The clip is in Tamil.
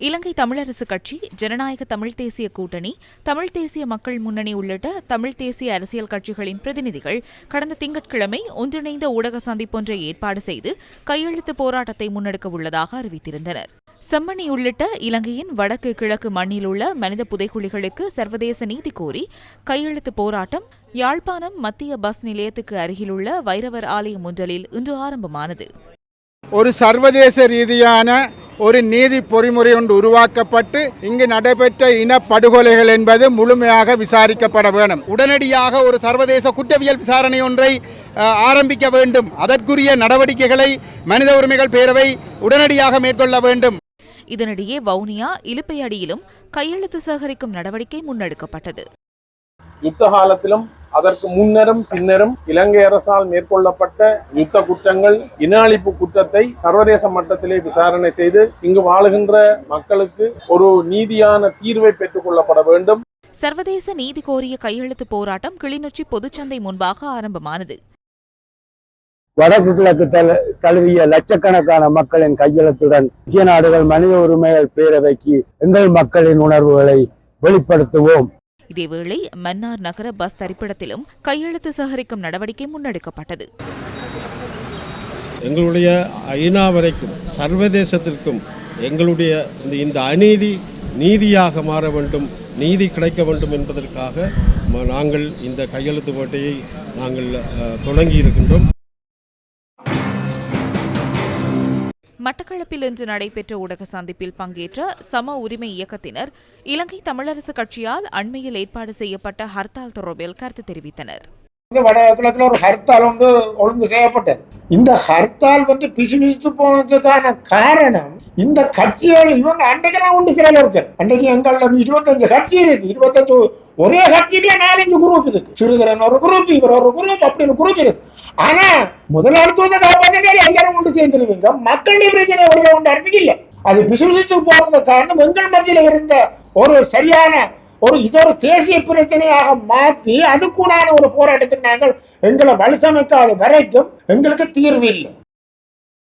இலங்கை தமிழரசு கட்சி ஜனநாயக தமிழ் தேசிய கூட்டணி தமிழ் தேசிய மக்கள் முன்னணி உள்ளிட்ட தமிழ் தேசிய அரசியல் கட்சிகளின் பிரதிநிதிகள் கடந்த திங்கட்கிழமை ஒன்றிணைந்த ஊடக சந்திப்பொன்றை ஏற்பாடு செய்து கையெழுத்து போராட்டத்தை முன்னெடுக்க உள்ளதாக அறிவித்திருந்தனர். செம்மணி உள்ளிட்ட இலங்கையின் வடக்கு கிழக்கு மண்ணில் உள்ள மனித புதைக்குழிகளுக்கு சர்வதேச நீதி கோரி கையெழுத்து போராட்டம் யாழ்ப்பாணம் மத்திய பஸ் நிலையத்துக்கு அருகிலுள்ள வைரவர் ஆலயம் ஒன்றலில் இன்று ஆரம்பமானது. ஒரு சர்வதேச ரீதியான ஒரு நீதி பொறிமுறை ஒன்று உருவாக்கப்பட்டு இங்கு நடைபெற்ற இனப்படுகொலைகள் என்பது முழுமையாக விசாரிக்கப்பட வேண்டும். உடனடியாக ஒரு சர்வதேச குற்றவியல் விசாரணை ஒன்றை ஆரம்பிக்க வேண்டும். அதற்குரிய நடவடிக்கைகளை மனித உரிமைகள் பேரவை உடனடியாக மேற்கொள்ள வேண்டும். இதனிடையே வவுனியா இலுப்பையடியிலும் கையெழுத்து சேகரிக்கும் நடவடிக்கை முன்னெடுக்கப்பட்டது. யுத்த காலத்திலும் அதற்கு முன்னரும் பின்னரும் இலங்கை அரசால் மேற்கொள்ளப்பட்ட யுத்த குற்றங்கள் இன அழிப்பு குற்றத்தை சர்வதேச மட்டத்திலே விசாரணை செய்து இங்கு வாழுகின்ற மக்களுக்கு ஒரு நீதியான தீர்வை பெற்றுக் கொள்ளப்பட வேண்டும். சர்வதேச நீதி கோரிய கையெழுத்து போராட்டம் கிளிநொச்சி பொதுச்சந்தை முன்பாக ஆரம்பமானது. வடக்கு கிழக்கு தழு தழுவிய லட்சக்கணக்கான மக்களின் கையெழுத்துடன் ஐக்கிய நாடுகள் மனித உரிமைகள் பேரவைக்கு எங்கள் மக்களின் உணர்வுகளை வெளிப்படுத்துவோம். இதேவேளை மன்னார் நகர பஸ் தரிப்பிடத்திலும் கையெழுத்து சேகரிக்கும் நடவடிக்கை முன்னெடுக்கப்பட்டது. எங்களுடைய ஐநா வரைக்கும் சர்வதேசத்திற்கும் எங்களுடைய இந்த இந்த அநீதி நீதியாக மாற வேண்டும் நீதி கிடைக்க வேண்டும் என்பதற்காக நாங்கள் இந்த கையெழுத்து போட்டியை நாங்கள் அஹ், தொடங்கி இருக்கின்றோம் மட்டக்களப்பில் இன்று நடைபெற்ற ஊடக சந்திப்பில் பங்கேற்ற சம உரிமை இயக்கத்தினர் இலங்கை தமிழரசு கட்சியால் அண்மையில் ஏற்பாடு செய்யப்பட்ட ஹர்த்தால் தொடர்பில் கருத்து தெரிவித்தனர். வடகிழக்கில் ஒரு ஹர்த்தால் வந்து ஒழுங்கு செய்யப்பட்டது. இந்த ஹர்த்தால் வந்து பிசுபிசுத்து போனதுக்கான காரணம் இந்த கட்சிகள் இவங்க அன்றைக்கெல்லாம் உண்டு சிறையில் இருக்கு அன்றைக்கு எங்கள்ல இருபத்தஞ்சு கட்சி இருக்கு. இருபத்தஞ்சு ஒரே கட்சியிலே நாலஞ்சு குரூப் இருக்கு சிறுதரன் ஒரு குரூப் இவர் ஒரு குரூப் அப்படின்னு குரூப் இருக்கு ஆனா முதலாளித்துவத்தை காப்பாற்றி எல்லாரும் கொண்டு சேர்ந்துருவீங்க மக்களுடைய பிரச்சனை வெளியில உண்டாருக்கு இல்ல. அது பிசுபிசுத்து போறது காரணம் எங்கள் மத்தியில இருந்த ஒரு சரியான ஒரு இது ஒரு தேசிய பிரச்சனையாக மாத்தி அதுக்குண்டான ஒரு போராட்டத்துக்கு நாங்கள் எங்களை வலுசமைக்காத வரைக்கும் எங்களுக்கு தீர்வு இல்லை.